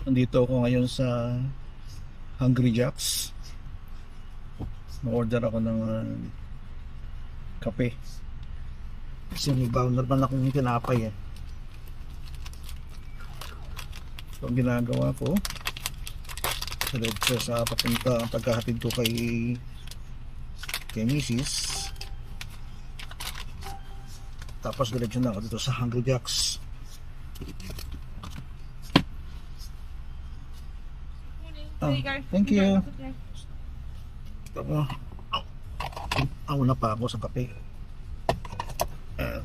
Nandito ako ngayon sa Hungry Jacks. Ma-order ako ng uh, kape. Kasi may bounder man akong tinapay eh. So ang ginagawa ko, diretso sa papunta ang pagkahatid ko kay kay Mrs. Tapos diretso na ako dito sa Hungry Jacks. Oh, thank you. Ako, ako na pa ako sa kape. Uh,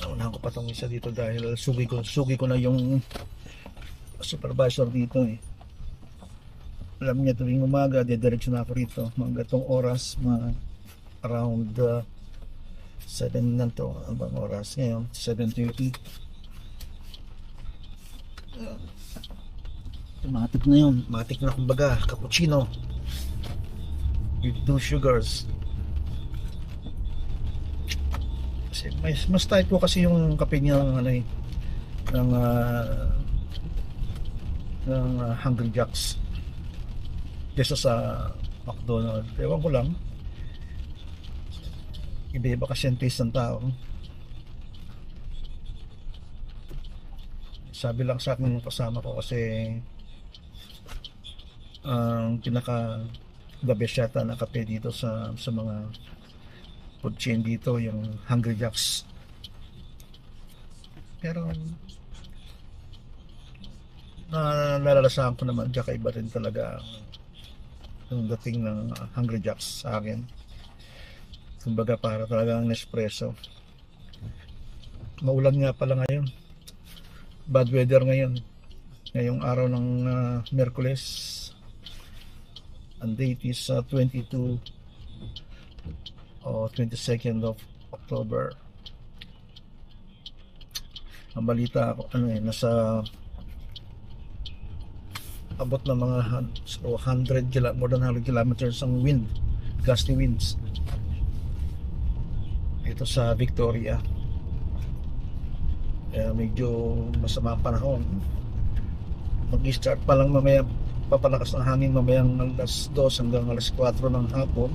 Naunahan ko pa tong isa dito dahil sugi ko, sugi ko na yung supervisor dito eh. Alam niya tuwing umaga, didiretso na ako rito. Mga gatong oras, mga around uh, 7 na to. Ang oras ngayon? 7.30. Matik na yun. Matik na kumbaga. Cappuccino. With two sugars. Kasi mas, mas type ko kasi yung kape niya ng ano eh. Ng ah, ng ah, Hungry Jacks. Kesa sa McDonald's. Ewan ko lang. Iba-iba kasi ang taste ng tao. Sabi lang sa akin ng kasama ko kasi ang pinaka the best na kape dito sa sa mga food chain dito yung Hungry Jacks. Pero na nalalasahan ko naman tsaka iba rin talaga yung dating ng Hungry Jacks sa akin. Kumbaga para talagang Nespresso. Maulan nga pala ngayon bad weather ngayon. Ngayong araw ng uh, Merkules. Ang date is uh, 22 o 22nd of October. Ang balita ako ano eh nasa abot na mga hun- so 100 kila, more than 100 kilometers ang wind gusty winds. Ito sa Victoria kaya medyo masama panahon. Mag-start pa lang mamaya papalakas ng hangin mamayang alas 2 hanggang alas 4 ng hapon.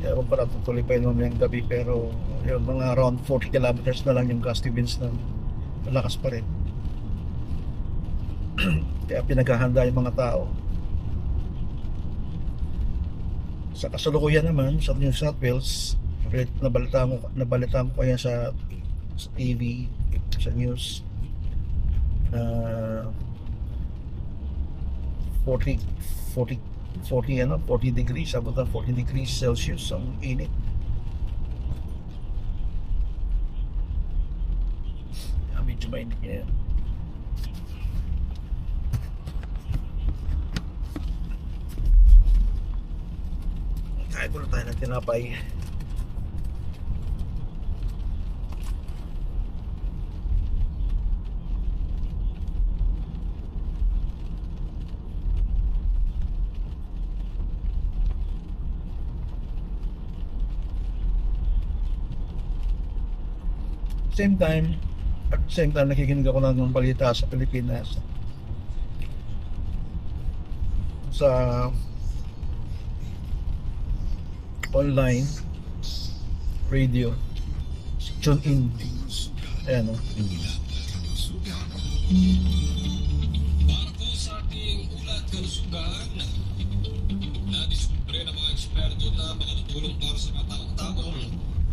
Kaya kung para tutuloy pa yun mamayang gabi pero yun, mga around 40 kilometers na lang yung gusty winds na malakas pa rin. Kaya pinaghahanda yung mga tao. Sa kasalukuyan naman sa New South Wales nabalitaan ko, nabalitaan ko kaya sa, sa TV sa news. Na 40 40 40 ano 40 degrees abot ng 40 degrees Celsius ang init. Ah, medyo mainit ngayon. Kain muna tayo ng tinapay same time at same time nakikinig ako ng balita sa Pilipinas. Sa online radio tune in. Ayan o Para po sa ating ulat kalusugan, nadiskubre ng mga eksperto na makatutulong para sa mga taong-taong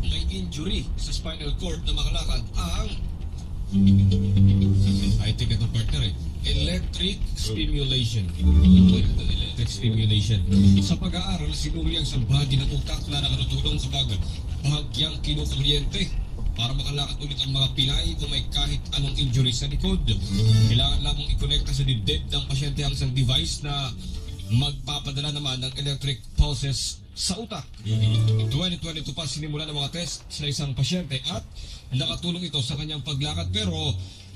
may injury spinal cord na makalakad ang I think itong partner eh. Electric stimulation. Electric stimulation. Sa pag-aaral, sinuri ang bahagi ng utak na nakatutulong kapag bahagyang kinukuryente para makalakad ulit ang mga pilay kung may kahit anong injury sa likod. Kailangan lamang i-connecta sa dibdib ng pasyente ang isang device na magpapadala naman ng electric pulses sa utak. 2022 pa sinimula ng mga test sa isang pasyente at nakatulong ito sa kanyang paglakad pero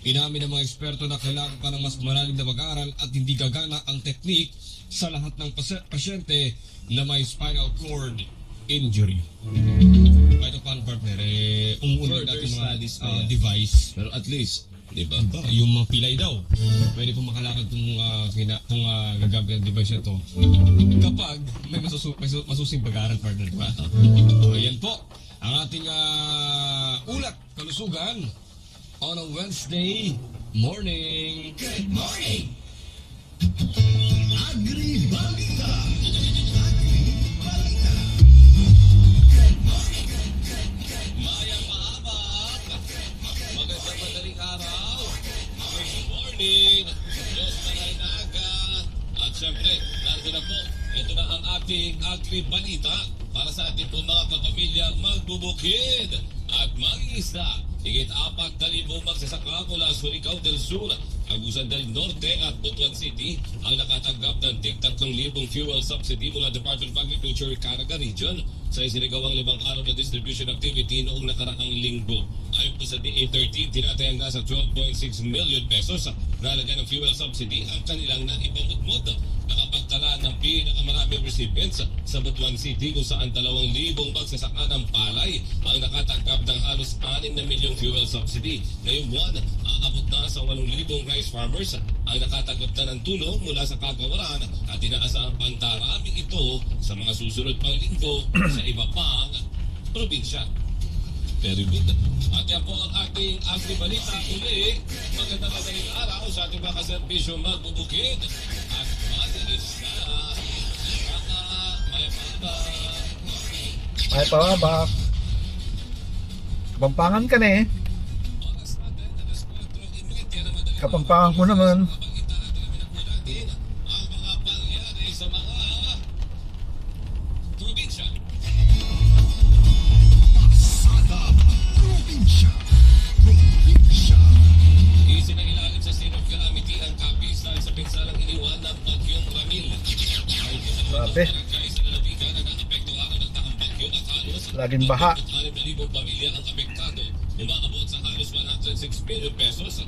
inamin ng mga eksperto na kailangan pa ng mas malalim na mag-aaral at hindi gagana ang technique sa lahat ng pas- pasyente na may spinal cord injury. Ito pa partner, eh, Further natin mga yan. device. Pero at least, di ba? Ba, yung mga pilay daw. Pwede po makalakad kung uh, kina, kung uh, gagamit ng device na to. Kapag may, masusu, masusing pag-aaral partner pa. So, yan po. Ang ating ah, ulat, kalusugan on a Wednesday morning. Good morning! Mayang Morning. Diyos Manaynaga. At syempre, narito na po. Ito na ang ating agri-balita para sa ating po mga kapamilyang magbubukid at mag-iisda. Higit apat na libong magsasaka mula Surigao del Sur, Agusan del Norte at Butuan City ang nakatanggap ng tig 3,000 fuel subsidy mula Department of Agriculture Caraga Region sa isinigawang limang araw na distribution activity noong nakaraang linggo. Ayon po sa DA13, tinatayang nasa 12.6 million pesos na halaga ng fuel subsidy ang kanilang naipamutmod. Nakapagtala ng pinakamaraming recipients sa Butuan City kung saan 2,000 magsasaka ng palay ang nakatanggap ng halos 6 na milyong fuel subsidy. Ngayong buwan, aabot na sa 8,000 rice farmers ang nakatanggap na ng tulong mula sa kagawaran at inaasahang pantaraming ito sa mga susunod pang linggo sa iba pang probinsya. Very good. At yan po ang ating agri-balita uli. Magandang madaling araw sa ating mga kaservisyo magbubukid. At madalis na mga mayababa. Ay, pababa. Kapampangan ka na eh. Kapampangan ko naman. Grabe. Laging baha. 6,000 pamilya ang apektado. Umaabot sa halos 106 million pesos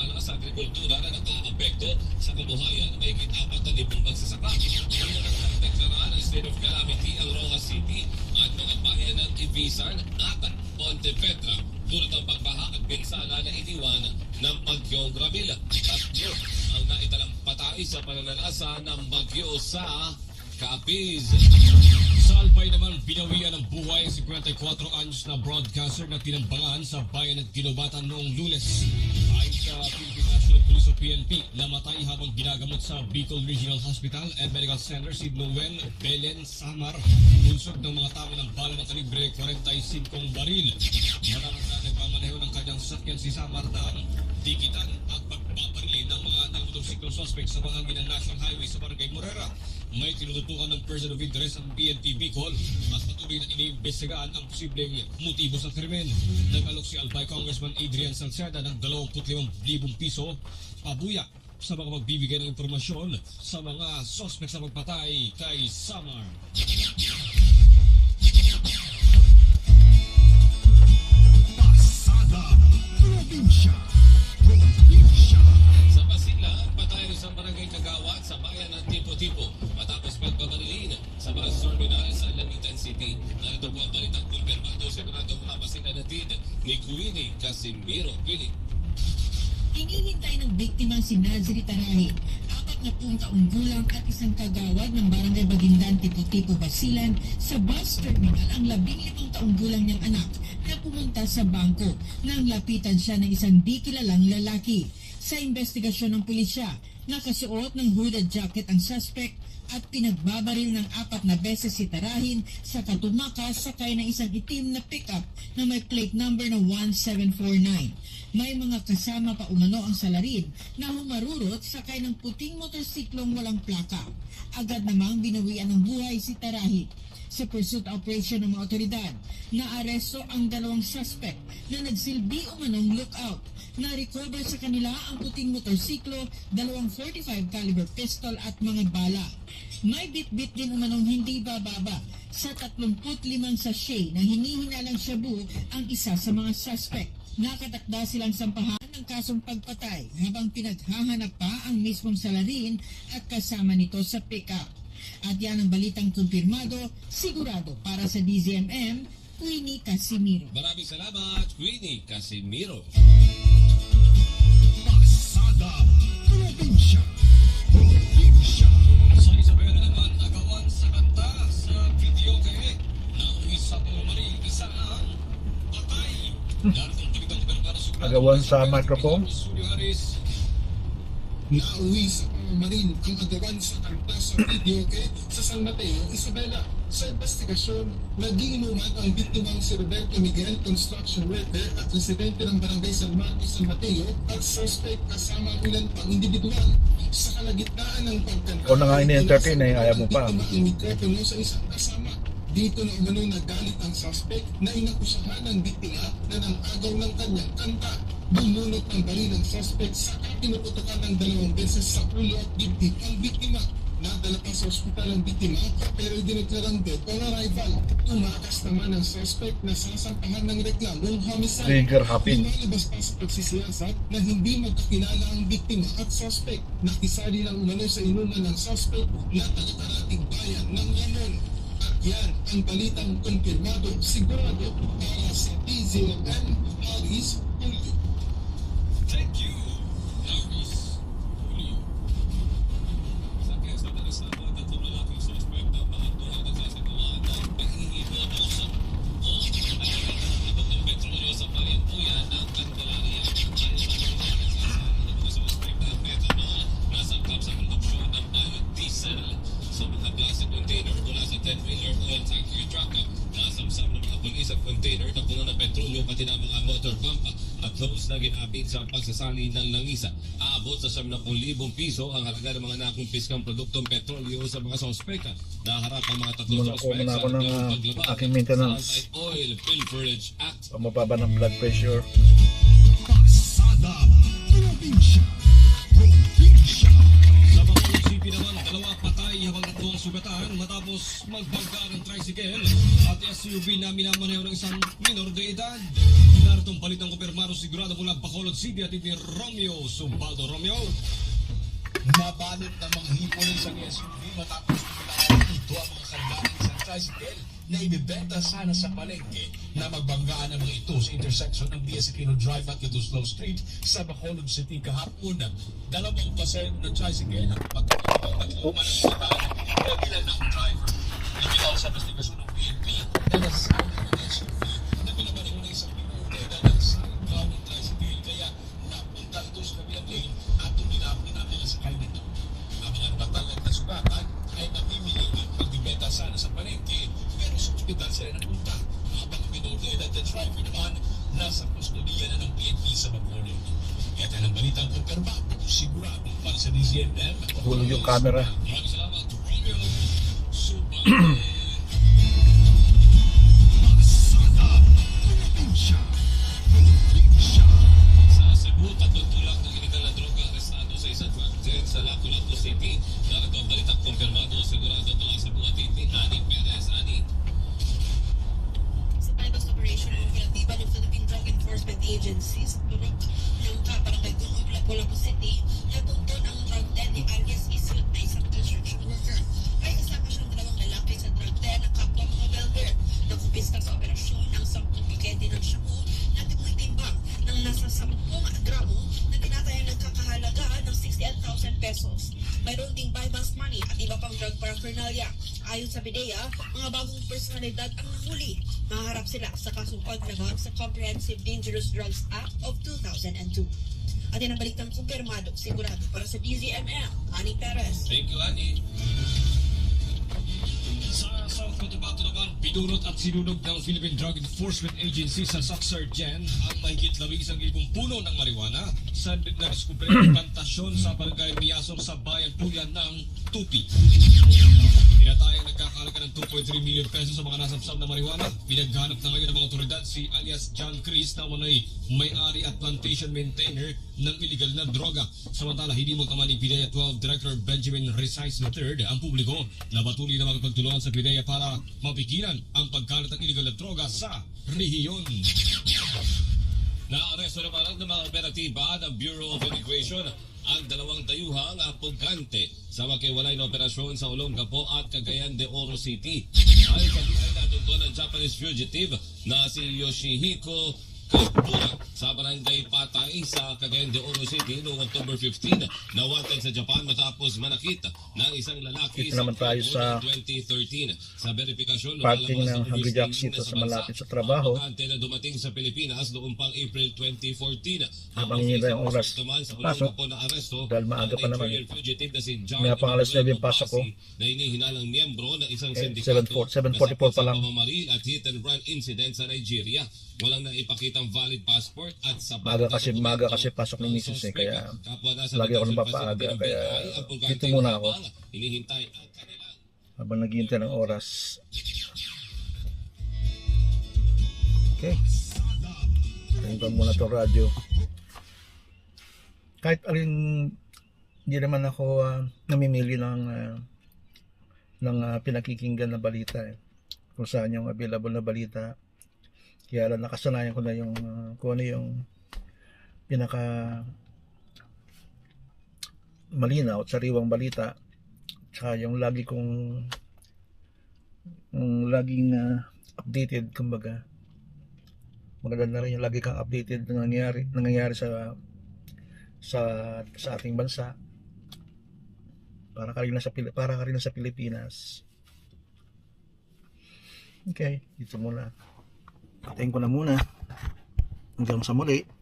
pinsala sa agrikultura na nakaapekto sa kabuhayan ng mahigit 4,000 magsasaka. Ang nakadeklara ng state of calamity ang Rojas City at mga bayan ng Ibisan at Pontevedra tulad ng pagbaha at pinsala na iniwan ng bagyong Gramil. Tatlo ang naitalang patay sa pananalasa ng bagyo sa Capiz. Sa Albay naman, binawian ng buhay ang 54 anyos na broadcaster na tinambangan sa bayan ng Ginobatan noong lunes. Sa Philippine National Police o PNP, namatay habang ginagamot sa Bicol Regional Hospital and Medical Center si Noel Belen Samar. Bunsog ng mga tao ng bala ng kalibre 45 baril. Maraming na nagmamaneho ng kanyang sasakyan si Samar na dikitan at pagpaparili ng mga nagmotorsiklo suspect sa bahagi ng National Highway sa Barangay Morera. May tinututukan ng person of interest ang PNP Bicol at na iniimbestigaan ang posibleng motibo sa krimen. Nag-alok si Albay Congressman Adrian Salceda ng 25,000 piso pabuya sa mga magbibigay ng impormasyon sa mga sospek sa pagpatay kay Samar. Sa Basilan, patay rin sa barangay Kagawad sa bayan ng Tipo-Tipo matapos pagbabalilin sa bus terminal sa Lamitan City. Ang balitang kumpirmado sa Senadong Mabasilan natin ni Queenie Casimiro Philip. Hinihintay ng biktima si Nazri Tarahi, apat na pung taong gulang at isang kagawad ng Barangay Bagindan, Tipo-Tipo, Basilan sa bus terminal ang labing limang taong gulang niyang anak na pumunta sa bangko nang lapitan siya ng isang di kilalang lalaki. Sa investigasyon ng pulisya, nakasuot ng hooded jacket ang suspect at pinagbabaril ng apat na beses si Tarahin sa katumakas sakay ng isang itim na pickup na may plate number na 1749. May mga kasama pa umano ang salarin na humarurot sakay ng puting motorsiklong walang plaka. Agad namang binawian ng buhay si Tarahin. Sa pursuit operation ng mga otoridad, naaresto ang dalawang suspect na nagsilbi umanong lookout. Na-recover sa kanila ang puting motorsiklo, dalawang 45 caliber pistol at mga bala. May bit-bit din umanong hindi bababa sa 35 sachet na hinihinalang shabu ang isa sa mga suspect. Nakatakda silang sampahan ng kasong pagpatay habang pinaghahanap pa ang mismong salarin at kasama nito sa pickup. At yan ang balitang kumpirmado, sigurado para sa DZMM, Queenie Casimiro. Maraming salamat, Queenie Casimiro. Pasada Probinsya. Probinsya. Sa Isabela naman, agawan sa kanta sa video kay na isa po mali isa ang patay. Agawan sa microphone. Nauwi sa ang agawan sa kanta sa video kay sa San Mateo, Isabela. Sa investigasyon, nagiinuman ang biktimang si Roberto Miguel, construction worker at residente ng barangay San Marcos, San Mateo at suspect kasama ang ilan pang individual. Sa kalagitnaan ng pagkanta, Ikaw na nga ini-entertain eh, ayaw mo pa. Ang mikropono sa isang kasama. Dito na umano nagalit ang suspect na inakusahan ng biktima na nang agaw ng kanyang kanta. Bumunot ng baril ng suspect saka pinuputokan ng dalawang beses sa ulo at dibdib ang biktima. Nadala pa sa ospital ang biktima pero dineklarang dead on arrival. Tumakas naman ang suspect na sasampahan ng reklamong homicide. Trigger happy. Lumalabas pa sa pagsisiyasat na hindi magkakilala ang biktima at suspect. Nakisali lang umano sa inuman ng suspect na taga-karating bayan ng Lamon. At yan ang balitang kumpirmado sigurado para sa DZMN Aris piso ang halaga ng mga nakumpiskang produktong petrolyo sa mga sospek. Naharap ang mga tatlong Muna sospek sa ng, aking maintenance. Anti-Oil Pilferage Act. Pamababa ng blood pressure. Pasada Probinsya. Probinsya. Sa Bacolod City naman, dalawa patay habang tatlong sugatan matapos magbangga ng tricycle at SUV na minamaneho ng isang minor de edad. Naritong palit ng kumpirmado sigurado mula Bacolod City at ni Romeo Sumbaldo. Romeo, Nabalot ng mga ng isang SUV matapos tumilawan ito ang mga kargahan sa tricycle na ibibenta sana sa palengke na magbanggaan ang mga ito sa intersection ng Diaz Aquino Drive at Gaduslow Street sa Bacolod City kahapon. Dalawang pasero ng tricycle ang pagkakataon at umanasitan na bilang ng driver. Lumitaw sa investigasyon ng PNP na nasama ospital sila napunta. Habang edad na driver naman nasa kustodiya na ng PNP sa Bacolod. Kaya ng balitang kumpirma, sigurado para sa DZMM. Hulog yung camera. maraming salamat Romeo sila sa kasong paglabag sa Comprehensive Dangerous Drugs Act of 2002. At yan ang kumpirmado, sigurado para sa DZMM, Ani Perez. thank you Ani. Sa South Cotabato naman, pinunot at sinunog ng Philippine Drug Enforcement Agency sa Saxargen ang mahigit labing isang libong puno ng marijuana sa ng plantasyon sa barangay Miyasong sa bayan Puyan ng Tupi. Tinatayang nagkakalaga ng 2.3 million pesos sa mga nasapsam na marijuana. Pinaghanap na ngayon ng mga otoridad si alias John Chris na manay may-ari at plantation maintainer ng illegal na droga. Samantala, hindi mo kamali PIDEA 12 Director Benjamin Resize III ang publiko na patuloy na makipagtulungan sa PIDEA para mapigilan ang pagkalat ng illegal na droga sa rehiyon. Naaresto naman ng mga operatiba ng Bureau of Immigration ang dalawang dayuhang apugante sa makiwalay na operasyon sa Olongapo at Cagayan de Oro City. Ayon sa DI natungtun ng Japanese fugitive na si Yoshihiko Kakura sa sa Cagayan de Oro City noong October 15 na wanted sa Japan matapos manakit ng isang lalaki Dito naman tayo sa October 2013. Sa verifikasyon, parking ng Hungry Jacks na sa malapit sa trabaho. bakante na dumating sa Pilipinas noong pang April 2014. Habang hinihintay ang oras pasok, po na aresto dahil maaga pa naman May pang alas 9 yung pasok ko. na hinihinalang miyembro ng isang Eh, sindikato 7:44 7:44 pa lang. sa at hit and run incident sa Nigeria. Walang naipakitang valid passport at sapat Maga kasi- dokumento maga kasi pasok ang Mrs. eh, kaya lagi ako napapaaga, ng kaya dito muna ako. habang naghihintay ng oras. Okay. Tingnan muna to radyo. Kahit alin, hindi naman ako ah, namimili ng ah, ng ah, pinakikinggan na balita eh. Kung saan yung available na balita. Kaya lang nakasanayan ko na yung ah, kung ano yung pinaka malinaw at sariwang balita tsaka yung lagi kong yung laging ah, updated kumbaga maganda na rin yung lagi kang updated na nangyayari, nangyayari sa sa sa ating bansa. Para ka rin sa para ka rin sa Pilipinas. Okay dito muna. Patayin ko na muna. Hanggang sa muli